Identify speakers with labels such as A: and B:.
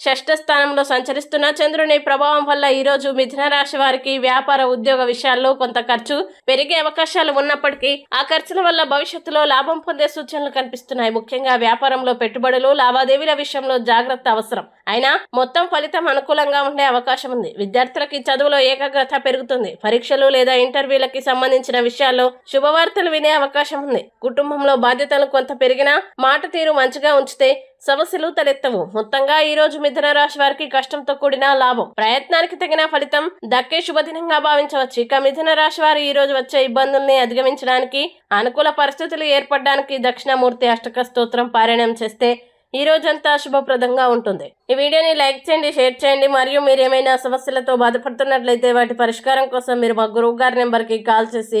A: షష్ఠ స్థానంలో సంచరిస్తున్న చంద్రుని ప్రభావం వల్ల ఈరోజు మిథున రాశి వారికి వ్యాపార ఉద్యోగ విషయాల్లో కొంత ఖర్చు పెరిగే అవకాశాలు ఉన్నప్పటికీ ఆ ఖర్చుల వల్ల భవిష్యత్తులో లాభం పొందే సూచనలు కనిపిస్తున్నాయి. ముఖ్యంగా వ్యాపారంలో పెట్టుబడులు లావాదేవీల విషయంలో జాగ్రత్త అవసరం. అయినా మొత్తం ఫలితం అనుకూలంగా ఉండే అవకాశం ఉంది. విద్యార్థులకి చదువులో ఏకాగ్రత పెరుగుతుంది. పరీక్షలు లేదా ఇంటర్వ్యూలకి సంబంధించిన విషయాల్లో శుభవార్తలు వినే అవకాశం ఉంది. కుటుంబంలో బాధ్యతలు కొంత పెరిగినా మాట తీరు మంచిగా ఉంచితే సమస్యలు తలెత్తవు. మొత్తంగా ఈ రోజు మిథున రాశి వారికి కష్టంతో కూడిన లాభం. ప్రయత్నానికి తగిన ఫలితం దక్కే శుభదినంగా భావించవచ్చు. ఇక మిథున రాశి వారు ఈ రోజు వచ్చే ఇబ్బందుల్ని అధిగమించడానికి అనుకూల పరిస్థితులు ఏర్పడడానికి దక్షిణామూర్తి అష్టక స్తోత్రం పారాయణం చేస్తే ఈ రోజంతా శుభప్రదంగా ఉంటుంది. ఈ వీడియోని లైక్ చేయండి షేర్ చేయండి. మరియు మీరు ఏమైనా సమస్యలతో బాధపడుతున్నట్లయితే వాటి పరిష్కారం కోసం మీరు మా గురువు గారి నెంబర్కి కాల్ చేసి